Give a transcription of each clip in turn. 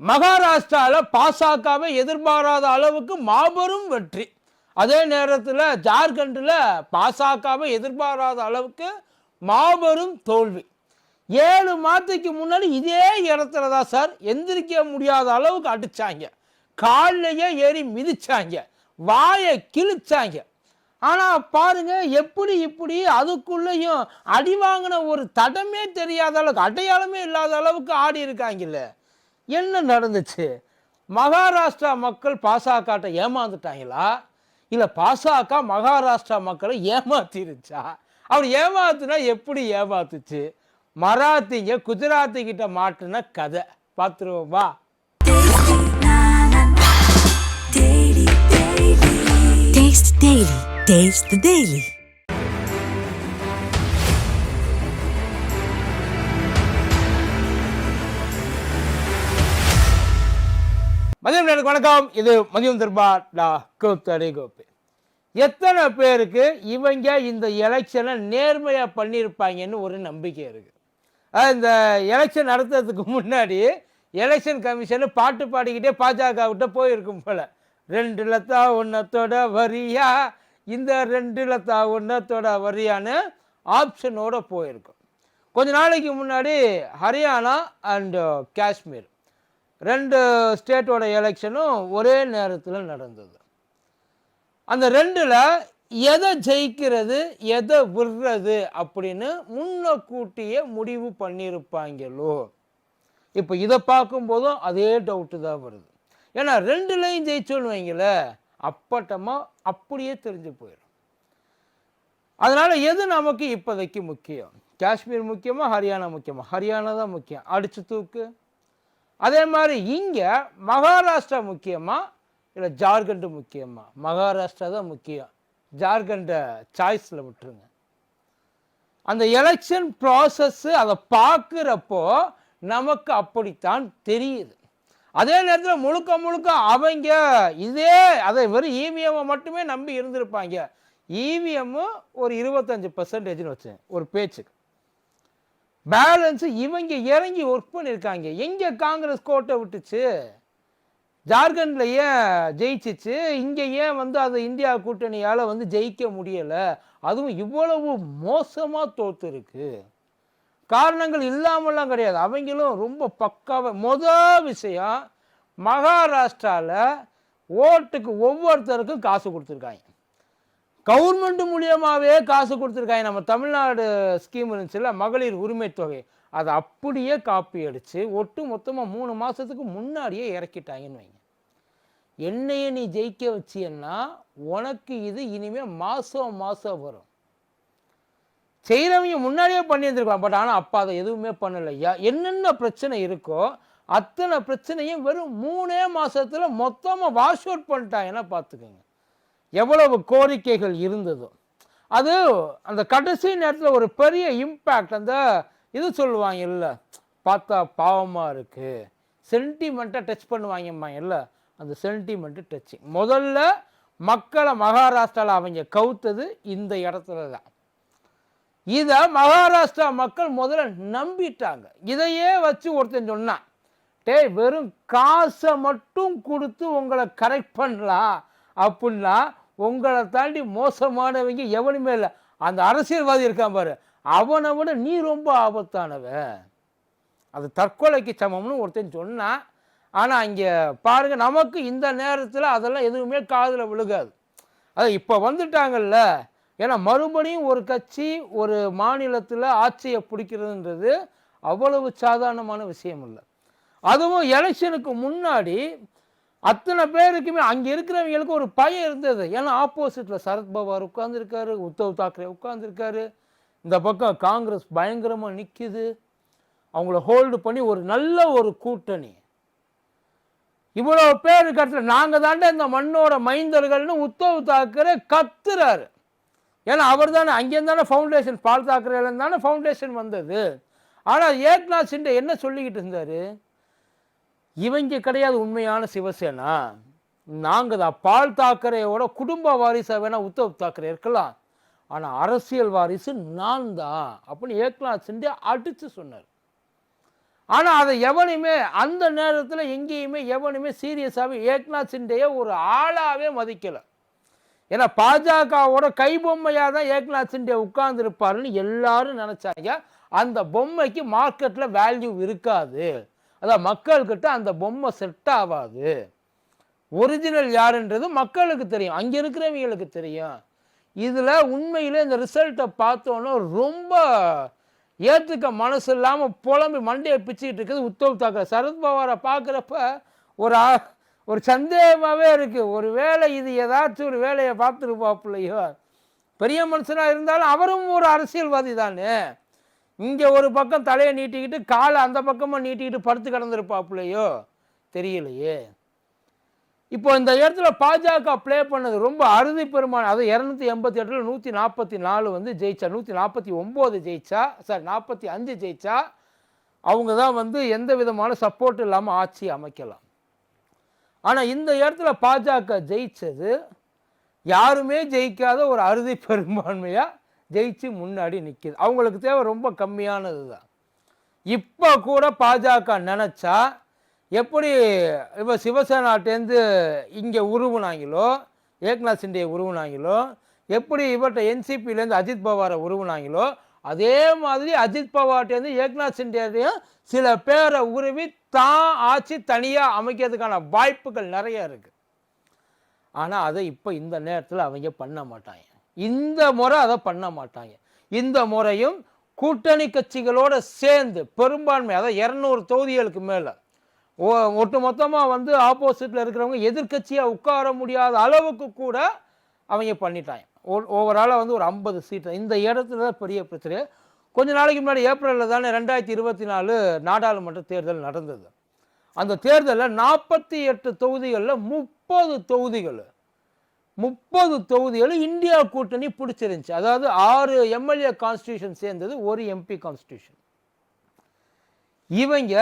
மகாராஷ்டிராவில் பாசகவை எதிர்பாராத அளவுக்கு மாபெரும் வெற்றி. அதே நேரத்தில் ஜார்க்கண்டில் பாசகவை எதிர்பாராத அளவுக்கு மாபெரும் தோல்வி. ஏழு மாதத்துக்கு முன்னாடி இதே இடத்துல தான் சார் எந்திரிக்க முடியாத அளவுக்கு அடித்தாங்க கால்லையே ஏறி மிதிச்சாங்க. வாயை கிழிச்சாங்க. ஆனால் பாருங்க எப்படி இப்படி அதுக்குள்ளேயும் அடி வாங்கின ஒரு தடமே தெரியாத அளவுக்கு அடையாளமே இல்லாத அளவுக்கு ஆடி இருக்காங்கல்ல. என்ன நடந்துச்சு? மகாராஷ்டிரா மக்கள் பாசகாட்டை ஏமாந்துட்டாங்களா? இல்லை பாசக மகாராஷ்டிரா மக்களை ஏமாத்திருச்சா? அப்படி ஏமாத்துனா எப்படி ஏமாத்துச்சு? மராத்திங்க குஜராத்தி கிட்ட மாட்டின கதை. பார்த்துருவோமா டெய்லி மதியம் நேருக்கு வணக்கம். இது மதியம் திருபா டா கோத்தடி கோப்பி. எத்தனை பேருக்கு இவங்க இந்த எலெக்ஷனை நேர்மையாக பண்ணியிருப்பாங்கன்னு ஒரு நம்பிக்கை இருக்குது இந்த எலெக்ஷன் நடத்துறதுக்கு முன்னாடி எலெக்ஷன் கமிஷனு பாட்டு பாடிக்கிட்டே பாஜக விட்ட போயிருக்கும் போல். ரெண்டு லத்தா ஒன்றத்தோட வரியா? இந்த ரெண்டு லத்தா ஒன்றத்தோட வரியான்னு ஆப்ஷனோட போயிருக்கும். கொஞ்ச நாளைக்கு முன்னாடி ஹரியானா அண்டு காஷ்மீர். ரெண்டு ஸ்டேட்டோட எலெக்ஷனும் ஒரே நேரத்தில் நடந்தது. அந்த ரெண்டில் எதை ஜெயிக்கிறது எதை விடுறது அப்படின்னு முன்னக்கூட்டியே முடிவு பண்ணியிருப்பாங்களோ இப்போ இதை பார்க்கும்போதும் அதே டவுட்டு தான் வருது. ஏன்னா ரெண்டுலையும் ஜெயிச்சோன்னு வைங்களேன் அப்பட்டமாக அப்படியே தெரிஞ்சு போயிடும். அதனால் எது நமக்கு இப்போதைக்கு முக்கியம்? காஷ்மீர் முக்கியமாக ஹரியானா முக்கியமாக ஹரியானா தான் முக்கியம். அடித்து தூக்கு. அதே மாதிரி இங்கே மகாராஷ்டிரா முக்கியமாக இல்லை ஜார்க்கண்டு முக்கியமாக மகாராஷ்டிரா தான் முக்கியம். ஜார்க்கண்டை சாய்ஸில் விட்டுருங்க. அந்த எலெக்ஷன் ப்ராசஸ்ஸு அதை பார்க்குறப்போ நமக்கு அப்படித்தான் தெரியுது. அதே நேரத்தில் முழுக்க முழுக்க அவங்க இதே அதை வெறும் இவிஎம்மை மட்டுமே நம்பி இருந்திருப்பாங்க. இவிஎம்மு ஒரு இருபத்தஞ்சு பர்சன்டேஜ்னு வச்சேன் ஒரு பேச்சுக்கு. பேலன்ஸு இவங்க இறங்கி ஒர்க் பண்ணியிருக்காங்க எங்கே காங்கிரஸ் கோட்டை விட்டுச்சு? ஜார்க்கண்டில் ஏன் ஜெயிச்சிச்சு? இங்கே ஏன் வந்து அது இந்தியா கூட்டணியால் வந்து ஜெயிக்க முடியலை? அதுவும் இவ்வளவு மோசமாக தோத்துருக்கு. காரணங்கள் இல்லாமலாம் கிடையாது. அவங்களும் ரொம்ப பக்காவாக மொதல் விஷயம் மகாராஷ்டிராவில் ஓட்டுக்கு ஒவ்வொருத்தருக்கும் காசு கொடுத்துருக்காங்க. கவர்மெண்ட் மூலியமாகவே காசு கொடுத்துருக்காங்க. நம்ம தமிழ்நாடு ஸ்கீம் இருந்துச்சுல்ல மகளிர் உரிமை தொகை. அதை அப்படியே காப்பி அடித்து ஒட்டு மொத்தமாக மூணு மாதத்துக்கு முன்னாடியே இறக்கிட்டாங்கன்னு வைங்க. என்னையை நீ ஜெயிக்க வச்சியன்னா உனக்கு இது இனிமேல் மாதம் மாதம் வரும். செய்கிறவங்க முன்னாடியே பண்ணியிருந்துருக்கலாம். பட் ஆனால் அப்பா அதை எதுவுமே பண்ணலையா என்னென்ன பிரச்சனை இருக்கோ அத்தனை பிரச்சனையும் வெறும் மூணே மாதத்தில் மொத்தமாக வாஷ் அவுட் பண்ணிட்டாங்கன்னா பார்த்துக்கோங்க. எவ்வளவு கோரிக்கைகள் இருந்ததோ. அது அந்த கடைசி நேரத்தில் ஒரு பெரிய இம்பேக்ட் அந்த இது சொல்லுவாங்க இல்லை பார்த்தா பாவமாக இருக்குது சென்டிமெண்ட்டை டச் பண்ணுவாங்கம்மா இல்லை அந்த சென்டிமெண்ட்டு டச்சிங் முதல்ல மக்களை மகாராஷ்டிராவில் அவங்க கவுத்தது இந்த இடத்துல தான் இதை மகாராஷ்டிரா மக்கள் முதல்ல நம்பிட்டாங்க. இதையே வச்சு ஒருத்தன் சொன்னான் டேய் வெறும் காசை மட்டும் கொடுத்து உங்களை கரெக்ட் பண்ணலாம் அப்படின்னா உங்களை தாண்டி மோசமானவங்க எவனுமே இல்லை. அந்த அரசியல்வாதி இருக்கான் பாரு. அவனை விட நீ ரொம்ப ஆபத்தானவன் அது தற்கொலைக்கு சமம்னு ஒருத்தன் சொன்னான் ஆனால் இங்கே பாருங்கள் நமக்கு இந்த நேரத்தில் அதெல்லாம் எதுவுமே காதில் விழுகாது. அது இப்போ வந்துட்டாங்கல்ல. ஏன்னா மறுபடியும் ஒரு கட்சி ஒரு மாநிலத்தில் ஆட்சியை பிடிக்கிறதுன்றது அவ்வளவு சாதாரணமான விஷயம் இல்லை. அதுவும் எலெக்ஷனுக்கு முன்னாடி அத்தனை பேருக்குமே அங்கே இருக்கிறவங்களுக்கு ஒரு பயம் இருந்தது. ஏன்னா ஆப்போசிட்டில் சரத்பவார் உட்காந்துருக்காரு உத்தவ் தாக்கரே உட்காந்துருக்காரு இந்த பக்கம் காங்கிரஸ் பயங்கரமாக நிற்கிது அவங்கள ஹோல்டு பண்ணி ஒரு நல்ல ஒரு கூட்டணி. இவ்வளோ பேர் கட்டல நாங்கள் தாண்டே இந்த மண்ணோட மைந்தர்கள்னு உத்தவ் தாக்கரே கத்துறாரு. ஏன்னா அவர் தானே அங்கேருந்து தானே ஃபவுண்டேஷன் பால் தாக்கரேலேருந்து தானே ஃபவுண்டேஷன் வந்தது. ஆனால் ஏக்நாத் சிண்டே என்ன சொல்லிக்கிட்டு இருந்தார்? இவங்க கிடையாது உண்மையான சிவசேனா. நாங்கள் தான். பால் தாக்கரேயோட குடும்ப வாரிசாக வேணால் உத்தவ் தாக்கரே இருக்கலாம். ஆனால் அரசியல் வாரிசு நான் தான். அப்படின்னு ஏக்நாத் சிண்டே அடித்து சொன்னார். ஆனால் அதை எவனையுமே அந்த நேரத்தில் எங்கேயுமே எவனுமே சீரியஸாகவே ஏக்நாத் சிண்டேயை ஒரு ஆளாகவே மதிக்கலை. ஏன்னா பாஜகவோட கைபொம்மையாக தான் ஏக்நாத் சிண்டே உட்கார்ந்துருப்பாருன்னு எல்லாரும் நினச்சாங்க. அந்த பொம்மைக்கு மார்க்கெட்டில் வேல்யூ இருக்காது. அதான் மக்கள்கிட்ட அந்த பொம்மை செட் ஆகாது. ஒரிஜினல் யாருன்றது மக்களுக்கு தெரியும். அங்கே இருக்கிறவங்களுக்கு தெரியும். இதில் உண்மையிலே இந்த ரிசல்ட்டை பார்த்தோன்னே ரொம்ப ஏற்றுக்க மனசு இல்லாமல் புலம்பி மண்டையை பிச்சுக்கிட்டு இருக்குது உத்தவ் தாக்கரே. சரத்பவாரை பார்க்குறப்ப ஒரு ஒரு சந்தேகமாகவே இருக்குது ஒரு வேளை இது ஏதாச்சும் ஒரு வேலையை பார்த்துருப்பாப்புலையோ. பெரிய மனுஷனாக இருந்தாலும் அவரும் ஒரு அரசியல்வாதி தானே. இங்கே ஒரு பக்கம் தலையை நீட்டிக்கிட்டு காலை அந்த பக்கமாக நீட்டிக்கிட்டு படுத்து கிடந்திருப்பாப்புலையோ தெரியலையே. இப்போ இந்த இடத்துல பாஜக ப்ளே பண்ணது ரொம்ப அறுதி பெருமான அது இரநூத்தி எண்பத்தி எட்டில் நூற்றி நாற்பத்தி நாலு வந்து ஜெயிச்சா நூற்றி நாற்பத்தி ஒம்பது ஜெயிச்சா சார் நாற்பத்தி அஞ்சு ஜெயிச்சா அவங்க தான் வந்து எந்த விதமான சப்போர்ட் இல்லாமல் ஆட்சி அமைக்கலாம். ஆனால் இந்த இடத்துல பாஜக ஜெயிச்சது யாருமே ஜெயிக்காத ஒரு அறுதி பெரும்பான்மையாக ஜெயிச்சு முன்னாடி நிற்கிது அவங்களுக்கு தேவை ரொம்ப கம்மியானது தான் இப்போ கூட பாஜக நினச்சா எப்படி இப்போ சிவசேனாட்டேருந்து இங்கே உருவுனாங்களோ ஏக்நாத் சிண்டேயை உருவுனாங்களோ எப்படி இவர்கிட்ட என்சிபிலேருந்து அஜித் பவாரை உருவுனாங்களோ அதே மாதிரி அஜித் பவார்ட்டேருந்து ஏக்நாத் சிண்டேரையும் சில பேரை உருவி தான் ஆட்சி தனியாக அமைக்கிறதுக்கான வாய்ப்புகள் நிறைய இருக்குது ஆனால் அதை இப்போ இந்த நேரத்தில் அவங்க பண்ண மாட்டாங்க. இந்த முறை அதை பண்ண மாட்டாங்க. இந்த முறையும் கூட்டணி கட்சிகளோடு சேர்ந்து பெரும்பான்மை அதாவது இரநூறு தொகுதிகளுக்கு மேலே ஓ ஒட்டு மொத்தமாக வந்து ஆப்போசிட்டில் இருக்கிறவங்க எதிர்க்கட்சியாக உட்கார முடியாத அளவுக்கு கூட அவங்க பண்ணிட்டாங்க. ஓவராலாக வந்து ஒரு ஐம்பது சீட்டு. இந்த இடத்துல தான் பெரிய பிரச்சனை கொஞ்ச நாளைக்கு முன்னாடி ஏப்ரலில் தானே ரெண்டாயிரத்தி இருபத்தி நாலு நாடாளுமன்ற தேர்தல் நடந்தது. அந்த தேர்தலில் நாற்பத்தி எட்டு தொகுதிகளில் முப்பது தொகுதிகள் முப்பது தொகுதிகளும் இந்தியா கூட்டணி பிடிச்சிருந்துச்சு. அதாவது ஆறு எம்எல்ஏ கான்ஸ்டியூஷன் சேர்ந்தது ஒரு எம்பி கான்ஸ்டியூஷன் இவங்க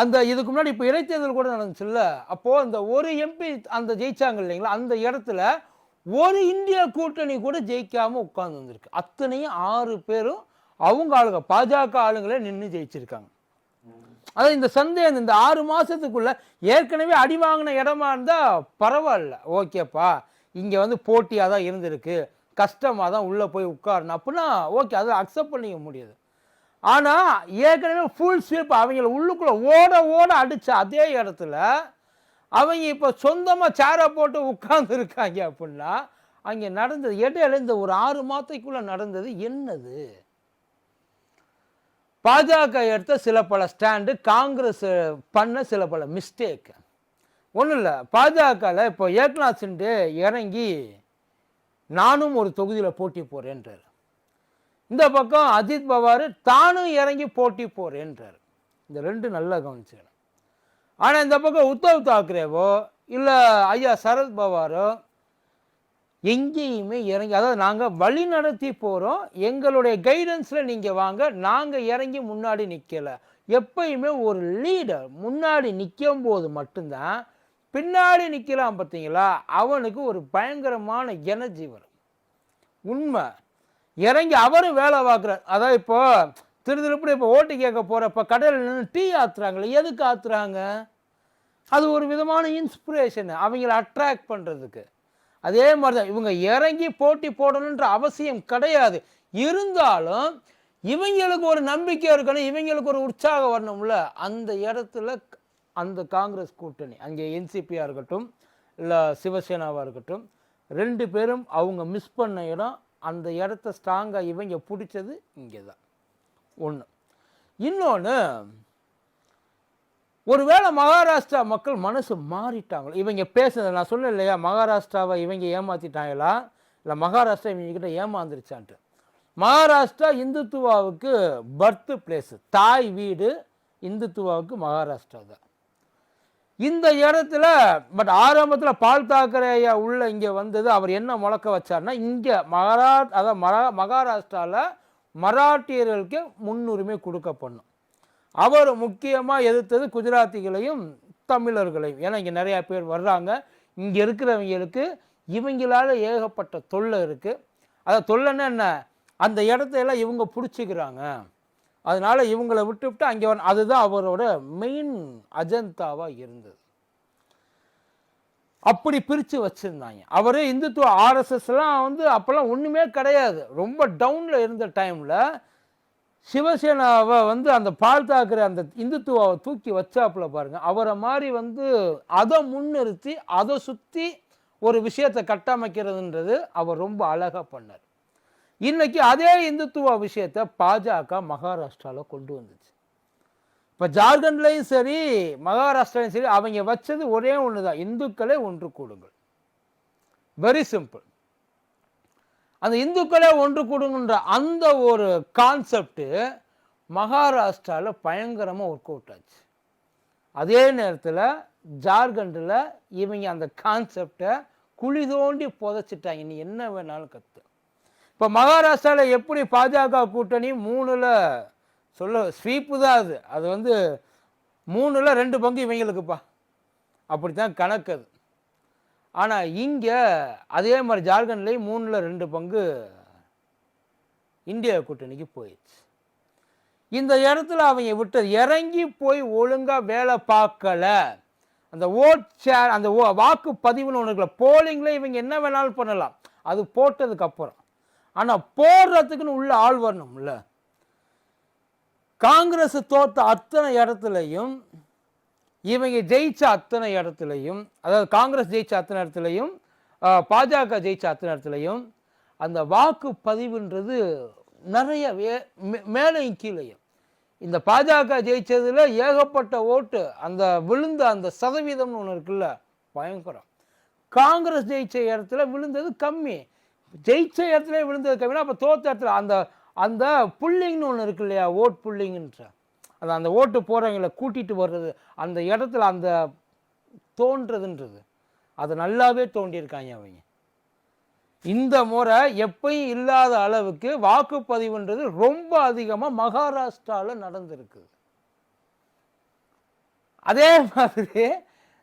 அந்த இதுக்கு முன்னாடி இப்போ இடைத்தேர்தல் கூட நடந்துச்சுல்ல அப்போது அந்த ஒரு எம்பி அந்த ஜெயிச்சாங்க இல்லைங்களா அந்த இடத்துல ஒரு இந்தியா கூட்டணி கூட ஜெயிக்காமல் உட்கார்ந்து வந்திருக்கு. அத்தனையும் ஆறு பேரும் அவங்க ஆளுங்க பாஜக ஆளுங்களே நின்று ஜெயிச்சிருக்காங்க. அதாவது இந்த சந்தேகம் இந்த ஆறு மாதத்துக்குள்ளே ஏற்கனவே அடி வாங்கின இடமா இருந்தால் பரவாயில்ல. ஓகேப்பா. இங்கே வந்து போட்டியாக தான் இருந்திருக்கு. கஷ்டமாக தான் உள்ளே போய் உட்காரணும் அப்படின்னா ஓகே அதை அக்செப்ட் பண்ணிக்க முடியுது. ஆனால் ஏற்கனவே ஃபுல் ஸ்வீப் அவங்கள உள்ளுக்குள்ளே ஓட ஓட அடித்த அதே இடத்துல அவங்க இப்போ சொந்தமாக சேரை போட்டு உட்கார்ந்துருக்காங்க அப்படின்னா அங்கே நடந்தது இடையில இந்த ஒரு ஆறு மாதத்துக்குள்ளே நடந்தது என்னது? பாஜக எடுத்த சில பல ஸ்டாண்டு காங்கிரஸ் பண்ண சில பல மிஸ்டேக் ஒன்றும் இல்லை பாஜகவில் இப்போ ஏக்நாத் சிண்டே இறங்கி நானும் ஒரு தொகுதியில் போட்டி போகிறேன்றார் இந்த பக்கம் அஜித் பவார் தானும் இறங்கி போட்டி போகிறேன்றார் இந்த ரெண்டு நல்லா கவனிச்சுக்கணும். ஆனால் இந்த பக்கம் உத்தவ் தாக்கரேவோ இல்லை ஐயா சரத் பவாரோ எங்கேயுமே இறங்கி அதாவது நாங்கள் வழி நடத்தி போகிறோம் எங்களுடைய கைடன்ஸில் நீங்கள் வாங்க. நாங்கள் இறங்கி முன்னாடி நிற்கலை எப்பயுமே ஒரு லீடர் முன்னாடி நிற்கும் போது மட்டும்தான் பின்னாடி நிற்கலாம் பார்த்தீங்களா? அவனுக்கு ஒரு பயங்கரமான எனர்ஜி வரும். உண்மை. இறங்கி அவரும் வேலை பார்க்குறார். அதான் இப்போ திரு திருப்பி இப்போ ஓட்டு கேட்க போகிறப்ப கடையில் நின்று டீ ஆத்துறாங்களே எதுக்கு ஆத்துறாங்க? அது ஒரு விதமான இன்ஸ்பிரேஷன் அவங்கள அட்ராக்ட் பண்ணுறதுக்கு அதே மாதிரி தான் இவங்க இறங்கி போட்டி போடணுன்ற அவசியம் கிடையாது. இருந்தாலும் இவங்களுக்கு ஒரு நம்பிக்கை இருக்கணும் இவங்களுக்கு ஒரு உற்சாகம் வரணும்ல அந்த இடத்துல அந்த காங்கிரஸ் கூட்டணி அங்கே என்சிபியாக இருக்கட்டும் இல்லை சிவசேனாவாக இருக்கட்டும் ரெண்டு பேரும் அவங்க மிஸ் பண்ண இடம் அந்த இடத்த ஸ்ட்ராங்காக இவங்க பிடிச்சது இங்கே தான் ஒன்று இன்னொன்று ஒருவேளை மகாராஷ்டிரா மக்கள் மனசு மாறிட்டாங்களோ? இவங்க பேசுனது நான் சொன்னேன் இல்லையா? மகாராஷ்டிராவை இவங்க ஏமாத்திட்டாங்களா? இல்லை மகாராஷ்டிரா இவங்க கிட்ட ஏமாந்துருச்சான்ட்டு. மகாராஷ்டிரா இந்துத்துவாவுக்கு பர்த்து பிளேஸ் தாய் வீடு இந்துத்துவாவுக்கு மகாராஷ்டிரா தான். இந்த இடத்துல பட் ஆரம்பத்தில் பால் தாக்கரேயா உள்ள இங்கே வந்தது அவர் என்ன முழக்க வச்சார்னா இங்கே மகாரா அதாவது மரா மகாராஷ்டிராவில் மராட்டியர்களுக்கு முன்னுரிமை கொடுக்கப்படணும். அவர் முக்கியமாக எதிர்த்தது குஜராத்திகளையும் தமிழர்களையும். ஏன்னா இங்கே நிறையா பேர் வர்றாங்க. இங்கே இருக்கிறவங்களுக்கு இவங்களால ஏகப்பட்ட தொல்லை இருக்குது அதை தொல்லைன்னா என்ன? அந்த இடத்தையெல்லாம் இவங்க பிடிச்சிக்கிறாங்க. அதனால் இவங்களை விட்டுவிட்டு அங்கே வர அதுதான் அவரோட மெயின் அஜந்தாவாக இருந்தது. அப்படி பிரித்து வச்சுருந்தாங்க. அவரே இந்துத்துவ ஆர்எஸ்எஸ்லாம் வந்து அப்போல்லாம் ஒன்றுமே கிடையாது. ரொம்ப டவுனில் இருந்த டைமில் சிவசேனாவை வந்து அந்த பால் தாக்குற அந்த இந்துத்துவாவை தூக்கி வச்சாப்புல பாருங்க. அவரை மாதிரி வந்து அதை முன்னிறுத்தி அதை சுற்றி ஒரு விஷயத்தை கட்டமைக்கிறதுன்றது அவர் ரொம்ப அழகாக பண்ணார். இன்னைக்கு அதே இந்துத்துவ விஷயத்தை பாஜக மகாராஷ்டிராவில் கொண்டு வந்துச்சு. இப்போ ஜார்க்கண்ட்லேயும் சரி மகாராஷ்டிராலையும் சரி அவங்க வச்சது ஒரே ஒன்று தான் இந்துக்களே ஒன்று கூடுங்கள். வெரி சிம்பிள் அந்த இந்துக்களே ஒன்று கூடுங்கன்ற அந்த ஒரு கான்செப்டு மகாராஷ்டிராவில் பயங்கரமாக ஒர்க் அவுட் ஆச்சு. அதே நேரத்தில் ஜார்க்கண்டில் இவங்க அந்த கான்செப்டை குழி தோண்டி புதைச்சிட்டாங்க. நீ என்ன வேணாலும் கற்று இப்போ மகாராஷ்டிராவில் எப்படி பாஜக கூட்டணி மூணில் சொல்ல ஸ்வீப்பு தான் அது. அது வந்து மூணில் ரெண்டு பங்கு இவங்களுக்குப்பா. அப்படி தான் கணக்கு அது. ஆனால் இங்கே அதே மாதிரி ஜார்க்கண்ட்லேயும் மூணில் ரெண்டு பங்கு இந்தியா கூட்டணிக்கு போயிடுச்சு. இந்த இடத்துல அவங்க விட்டு இறங்கி போய் ஒழுங்காக வேலை பார்க்கல. அந்த ஓட் ஷேர் அந்த ஓ வாக்கு பதிவுன்னு ஒன்று இருக்குல்ல போலிங்கில் இவங்க என்ன வேணாலும் பண்ணலாம். அது போட்டதுக்கப்புறம் ஆனால் போடுறதுக்குன்னு உள்ள ஆள் வரணும்ல. காங்கிரஸ் தோத்த அத்தனை இடத்துலையும் இவங்க ஜெயிச்ச அத்தனை இடத்துலையும் அதாவது காங்கிரஸ் ஜெயிச்ச அத்தனை இடத்துலையும் பாஜக ஜெயிச்ச அத்தனை இடத்துலையும் அந்த வாக்கு பதிவுன்றது நிறைய வே- மே- மேலையும் கீழையும். இந்த பாஜக ஜெயிச்சதில் ஏகப்பட்ட ஓட்டு அந்த விழுந்த அந்த சதவீதம்னு ஒன்று இருக்குல்ல பயங்கரம். காங்கிரஸ் ஜெயிச்ச இடத்துல விழுந்தது கம்மி. ஜெயிச்ச இடத்துல விழுந்தது கம்மினா அப்போ தோத்த இடத்துல அந்த அந்த புல்லிங்னு ஒன்று இருக்கு இல்லையா ஓட் புல்லிங்கன்ற அது அந்த ஓட்டு போகிறவங்கள கூட்டிகிட்டு வர்றது அந்த இடத்துல அந்த தோன்றதுன்றது. அது நல்லாவே தோண்டியிருக்காங்க அவங்க. இந்த முறை எப்பயும் இல்லாத அளவுக்கு வாக்குப்பதிவுன்றது ரொம்ப அதிகமாக மகாராஷ்டிராவில் நடந்திருக்கு. அதே மாதிரி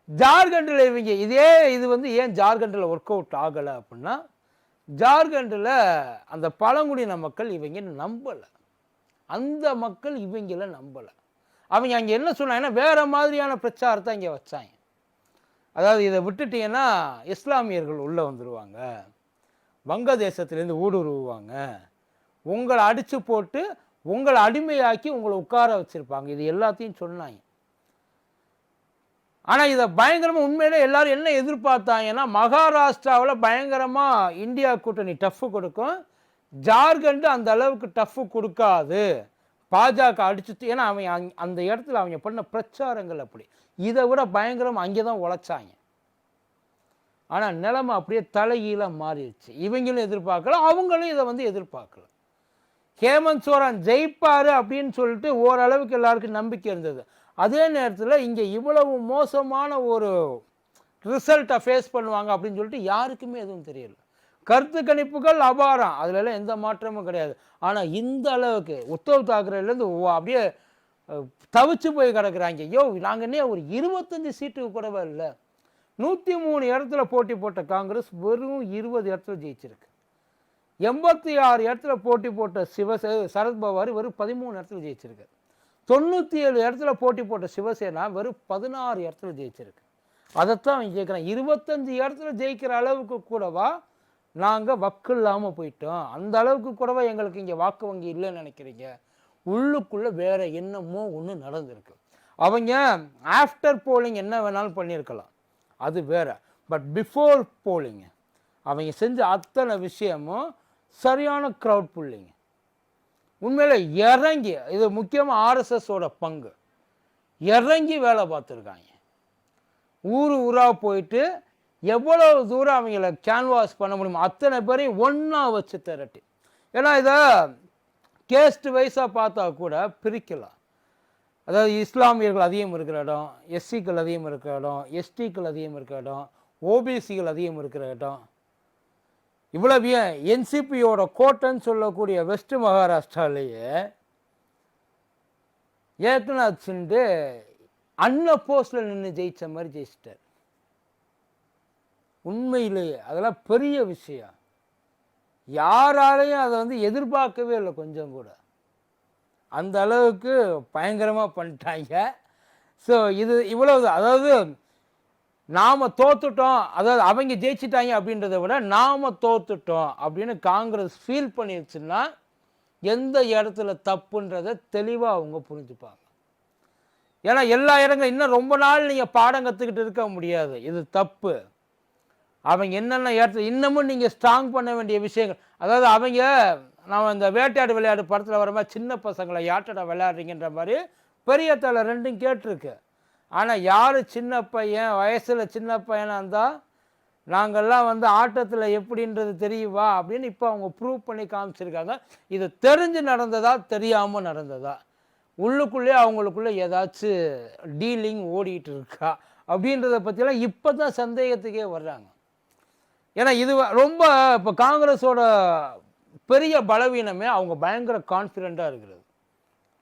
ஜார்க்கண்டில் இவங்க இதே இது வந்து ஏன் ஜார்க்கண்டில் ஒர்க் அவுட் ஆகலை அப்படின்னா ஜார்க்கண்டில் அந்த பழங்குடியின மக்கள் இவங்க நம்பலை. அந்த மக்கள் இவங்கள நம்பலை. அவங்க அங்கே என்ன சொன்னாங்கன்னா வேற மாதிரியான பிரச்சாரத்தை இங்கே வச்சாங்க. அதாவது இதை விட்டுட்டீங்கன்னா இஸ்லாமியர்கள் உள்ளே வந்துடுவாங்க வங்கதேசத்துலேருந்து ஊடுருவாங்க உங்களை அடித்து போட்டு உங்களை அடிமையாக்கி உங்களை உட்கார வச்சுருப்பாங்க. இது எல்லாத்தையும் சொன்னாங்க. ஆனால் இதை பயங்கரமாக உண்மையிலே எல்லோரும் என்ன எதிர்பார்த்தாங்கன்னா மகாராஷ்டிராவில் பயங்கரமாக இந்தியா கூட்டணி டஃப் கொடுக்கும். ஜார்க்கண்டு அந்த அளவுக்கு டஃப்பு கொடுக்காது. பாஜக அடிச்சு ஏன்னா அவன் அந்த இடத்துல அவங்க பண்ண பிரச்சாரங்கள் அப்படி. இதை விட பயங்கரம் அங்கே தான் உழைச்சாங்க. ஆனால் நிலைமை அப்படியே தலைகீழாக மாறிடுச்சு. இவங்களும் எதிர்பார்க்கல அவங்களும் இதை வந்து எதிர்பார்க்கல. ஹேமந்த் சோரன் ஜெயிப்பார் அப்படின்னு சொல்லிட்டு ஓரளவுக்கு எல்லாருக்கும் நம்பிக்கை இருந்தது. அதே நேரத்தில் இங்கே இவ்வளவு மோசமான ஒரு ரிசல்ட்டை ஃபேஸ் பண்ணுவாங்க அப்படின்னு சொல்லிட்டு யாருக்குமே எதுவும் தெரியலை. கருத்து கணிப்புகள் அபாரம். அதுலலாம் எந்த மாற்றமும் கிடையாது. ஆனால் இந்த அளவுக்கு உத்தவ் தாக்கரேலேருந்து அப்படியே தவிச்சு போய் கிடக்குறாங்க. ஐயோ நாங்கள் என்ன ஒரு இருபத்தஞ்சி சீட்டுக்கு கூடவே இல்லை நூற்றி மூணு இடத்துல போட்டி போட்ட காங்கிரஸ் வெறும் இருபது இடத்துல ஜெயிச்சிருக்கு. எண்பத்தி ஆறு இடத்துல போட்டி போட்ட சிவ சரத்பவார் வெறும் பதிமூணு இடத்துல ஜெயிச்சிருக்கு. தொண்ணூற்றி ஏழு இடத்துல போட்டி போட்ட சிவசேனா வெறும் பதினாறு இடத்துல ஜெயிச்சிருக்கு. அதைத்தான் அவன் கேட்குறான் இருபத்தஞ்சு இடத்துல ஜெயிக்கிற அளவுக்கு கூடவா நாங்கள் வக்கு இல்லாமல் போயிட்டோம். அந்த அளவுக்கு கூடவா எங்களுக்கு இங்கே வாக்கு வங்கி இல்லைன்னு நினைக்கிறீங்க? உள்ளுக்குள்ளே வேறு என்னமோ ஒன்று நடந்திருக்கு. அவங்க ஆஃப்டர் போலிங் என்ன வேணாலும் பண்ணியிருக்கலாம். அது வேற. பட் பிஃபோர் போலிங்க அவங்க செஞ்ச அத்தனை விஷயமும் சரியான க்ரௌட் புள்ளிங்க உண்மையில் இறங்கி இது முக்கியமாக ஆர்எஸ்எஸோட பங்கு. இறங்கி வேலை பார்த்துருக்காங்க. ஊர் ஊராக போயிட்டு எவ்வளவு தூரம் அவங்கள கேன்வாஸ் பண்ண முடியுமோ அத்தனை பேரையும் ஒன்றா வச்சு திரட்டி. ஏன்னா இதை கேஸ்ட் வைஸாக பார்த்தா கூட பிரிக்கலாம். அதாவது இஸ்லாமியர்கள் அதிகம் இருக்கிற இடம் எஸ்சிக்கள் அதிகம் இருக்கிற இடம் எஸ்டிக்கள் அதிகம் இருக்கிற இடம் ஓபிசிகள் அதிகம் இருக்கிற இடம். இவ்வளவு ஏன்? என்சிபியோட கோட்டைன்னு சொல்லக்கூடிய வெஸ்ட் மகாராஷ்டிராலேயே ஏக்நாத் சிண்டு அன்ன போஸ்டில் நின்று ஜெயிச்ச மாதிரி ஜெயிச்சிட்டார். உண்மையிலேயே அதெல்லாம் பெரிய விஷயம். யாராலையும் அதை வந்து எதிர்பார்க்கவே இல்லை கொஞ்சம் கூட. அந்த அளவுக்கு பயங்கரமாக பண்ணிட்டாங்க. ஸோ இது இவ்வளவு அதாவது நாம் தோத்துட்டோம் அதாவது அவங்க ஜெயிச்சிட்டாங்க அப்படின்றத விட நாம் தோத்துட்டோம் அப்படின்னு காங்கிரஸ் ஃபீல் பண்ணிடுச்சுன்னா எந்த இடத்துல தப்புன்றதை தெளிவாக அவங்க புரிஞ்சுப்பாங்க. ஏன்னா எல்லா இடங்களும் இன்னும் ரொம்ப நாள் நீங்கள் பாடம் கற்றுக்கிட்டு இருக்க முடியாது. இது தப்பு. அவங்க என்னென்ன ஏற்ற இன்னமும் நீங்கள் ஸ்ட்ராங் பண்ண வேண்டிய விஷயங்கள். அதாவது அவங்க நம்ம இந்த வேட்டையாடு விளையாடு படத்தில் வர மாதிரி சின்ன பசங்களை யாட்டடா விளையாடுறீங்கன்ற மாதிரி பெரிய தலை ரெண்டும் கேட்டிருக்கு. ஆனால் யார் சின்ன பையன் வயசில் சின்ன பையனாக இருந்தால் நாங்கள்லாம் வந்து ஆட்டத்தில் எப்படின்றது தெரியுவா அப்படின்னு இப்போ அவங்க ப்ரூவ் பண்ணி காமிச்சிருக்காங்க. இது தெரிஞ்சு நடந்ததா தெரியாமல் நடந்ததா? உள்ளுக்குள்ளே அவங்களுக்குள்ளே ஏதாச்சும் டீலிங் ஓடிட்டு இருக்கா? அப்படின்றத பற்றிலாம் இப்போ தான் சந்தேகத்துக்கே வர்றாங்க. ஏன்னா இது ரொம்ப இப்போ காங்கிரஸோட பெரிய பலவீனமே அவங்க பயங்கர கான்ஃபிடெண்ட்டாக இருக்கிறது.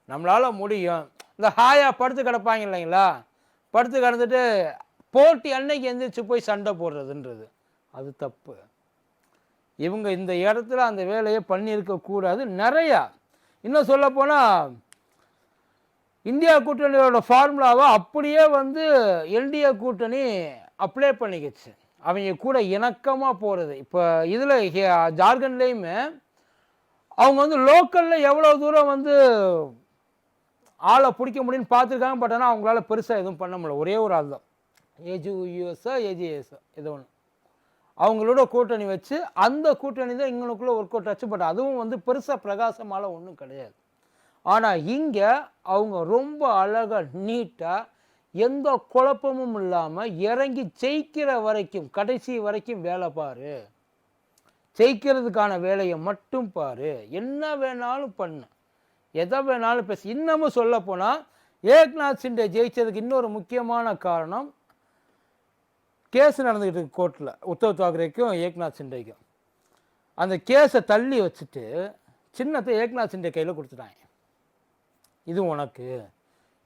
நம்மளால் முடியும். இந்த ஹாயாக படுத்து கிடப்பாங்க இல்லைங்களா? படுத்து கிடந்துட்டு போட்டி அன்னைக்கு எந்திரிச்சு போய் சண்டை போடுறதுன்றது. அது தப்பு. இவங்க இந்த இடத்துல அந்த வேலையை பண்ணியிருக்கக்கூடாது நிறையா இன்னும் சொல்லப்போனால் இந்தியா கூட்டணியோட ஃபார்முலாவை அப்படியே வந்து என்டிஏ கூட்டணி அப்ளை பண்ணிக்கிச்சு. அவங்க கூட இணக்கமாக போகிறது இப்போ இதில் ஜார்க்கண்ட்லேயுமே அவங்க வந்து லோக்கலில் எவ்வளோ தூரம் வந்து ஆளை பிடிக்க முடியும்னு பார்த்துருக்காங்க பட் ஆனால் அவங்களால பெருசாக எதுவும் பண்ண முடியல. ஒரே ஒரு ஆள் தான் ஏஜி யூஎஸ்ஆ ஏஜிஎஸ்ஆ இது ஒன்று அவங்களோட கூட்டணி வச்சு அந்த கூட்டணி தான் எங்களுக்குள்ளே ஒர்க் அவுட் ஆச்சு. பட் அதுவும் வந்து பெருசாக பிரகாசமால ஒன்றும் கிடையாது. ஆனால் இங்கே அவங்க ரொம்ப அழகாக நீட்டாக எந்த குழப்பமும் இல்லாமல் இறங்கி ஜெயிக்கிற வரைக்கும் கடைசி வரைக்கும் வேலை பாரு. ஜெயிக்கிறதுக்கான வேலையை மட்டும் பாரு. என்ன வேணாலும் பண்ணு. எதை வேணாலும் பேசு. இன்னமும் சொல்ல போனால் ஏக்நாத் சிண்டே ஜெயிச்சதுக்கு இன்னொரு முக்கியமான காரணம் கேஸ் நடந்துக்கிட்டு இருக்கு கோர்ட்டில் உத்தவ் தாக்கரேக்கும் ஏக்நாத் சிண்டேக்கும். அந்த கேஸை தள்ளி வச்சுட்டு சின்னத்தை ஏக்நாத் சிண்டே கையில் கொடுத்துட்டாங்க. இது உனக்கு.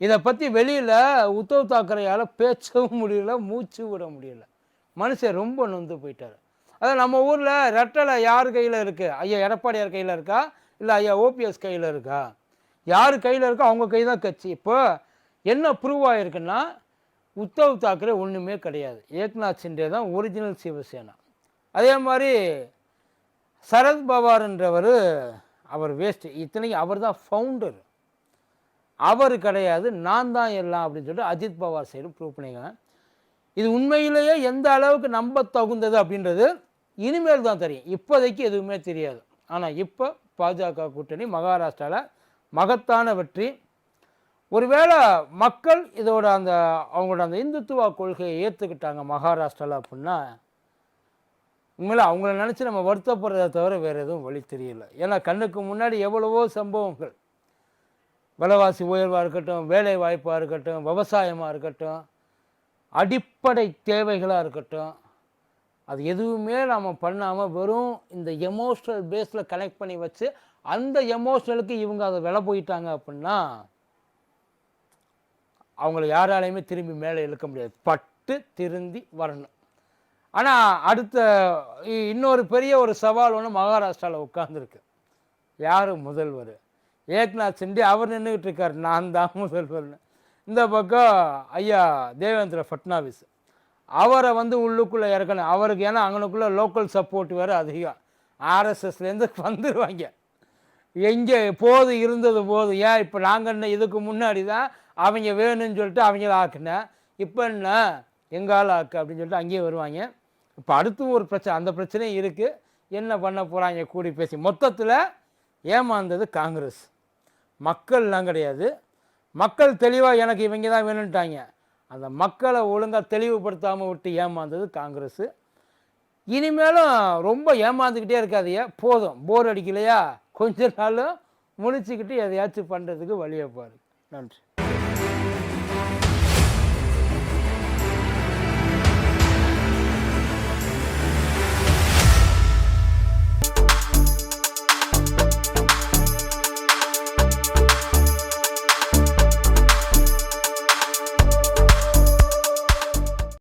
இதை பற்றி வெளியில் உத்தவ் தாக்கரையால் பேசவும் முடியல மூச்சு விட முடியல. மனுஷன் ரொம்ப நொந்து போயிட்டார். அதான் நம்ம ஊரில் ரெட்டலை யார் கையில் இருக்குது ஐயா எடப்பாடியார் கையில் இருக்கா? இல்லை ஐயா ஓபிஎஸ் கையில் இருக்கா? யார் கையில் இருக்கோ அவங்க கை தான் கட்சி. இப்போ என்ன ப்ரூவ் ஆகிருக்குன்னா உத்தவ் தாக்கரே ஒன்றுமே கிடையாது. ஏக்நாத் சிண்டே தான் ஒரிஜினல் சிவசேனா. அதே மாதிரி சரத்பவார்ன்றவர் அவர் வேஸ்ட்டு இத்தனைக்கும் அவர் தான் ஃபவுண்டர் அவர் கிடையாது நான் தான் எல்லாம் அப்படின்னு சொல்லிட்டு அஜித் பவார் சைடு ப்ரூவ் பண்ணியிருக்காங்க. இது உண்மையிலேயே எந்த அளவுக்கு நம்ப தகுந்தது அப்படின்றது இனிமேல் தான் தெரியும். இப்போதைக்கு எதுவுமே தெரியாது. ஆனால் இப்போ பாஜக கூட்டணி மகாராஷ்டிராவில் மகத்தான வெற்றி. ஒருவேளை மக்கள் இதோட அந்த அவங்களோட அந்த இந்துத்துவ கொள்கையை ஏற்றுக்கிட்டாங்க மகாராஷ்டிராவில் அப்படின்னா உண்மையில் அவங்கள நினச்சி நம்ம வருத்தப்படுறதை தவிர வேறு எதுவும் வழி தெரியல. ஏன்னா கண்ணுக்கு முன்னாடி எவ்வளவோ சம்பவங்கள். விலைவாசி உயர்வாக இருக்கட்டும் வேலை வாய்ப்பாக இருக்கட்டும் விவசாயமாக இருக்கட்டும் அடிப்படை தேவைகளாக இருக்கட்டும் அது எதுவுமே நாம் பண்ணாமல் வெறும் இந்த எமோஷ்னல் பேஸில் கனெக்ட் பண்ணி வச்சு அந்த எமோஷ்னலுக்கு இவங்க அதை விலை போயிட்டாங்க அப்படின்னா அவங்கள யாராலையுமே திரும்பி மேலே இழுக்க முடியாது. பட்டு திருந்தி வரணும். ஆனால் அடுத்த இ- இன்னொரு பெரிய ஒரு சவால் ஒன்று மகாராஷ்டிராவில் உட்காந்துருக்கு யார் முதல்வர்? ஏக்நாத் சிண்டே அவர் நின்றுக்கிட்டு இருக்கார் நான் தான் முதல்வர்னு இந்த பக்கம் ஐயா தேவேந்திர ஃபட்னாவிஸ் அவரை வந்து உள்ளுக்குள்ளே இறக்கணும். அவருக்கு ஏன்னா அங்கனுக்குள்ளே லோக்கல் சப்போர்ட் வேறு அதிகம். ஆர்எஸ்எஸ்லேருந்து வந்துடுவாங்க எங்கே போது இருந்தது போது. ஏன் இப்போ நாங்கள் என்ன இதுக்கு முன்னாடி தான் அவங்க வேணும்னு சொல்லிட்டு அவங்கள ஆக்குனேன் இப்போ என்ன? எங்கால ஆக்கு அப்படின்னு சொல்லிட்டு அங்கேயே வருவாங்க. இப்போ அடுத்து ஒரு பிரச்சனை. அந்த பிரச்சனையும் இருக்குது. என்ன பண்ண போகிறாங்க? கூடி பேசி. மொத்தத்தில் ஏமாந்தது காங்கிரஸ். மக்கள்லாம் கிடையாது. மக்கள் தெளிவாக எனக்கு இவங்க தான் வேணும்ட்டாங்க. அந்த மக்களை ஒழுங்காக தெளிவுபடுத்தாமல் விட்டு ஏமாந்தது காங்கிரஸ். இனிமேலும் ரொம்ப ஏமாந்துக்கிட்டே இருக்காதீங்க. போதும். போர் அடிக்கலையா? கொஞ்ச நாளும் முழிச்சுக்கிட்டு எதையாச்சும் பண்ணுறதுக்கு வழியை பாரு. நன்றி.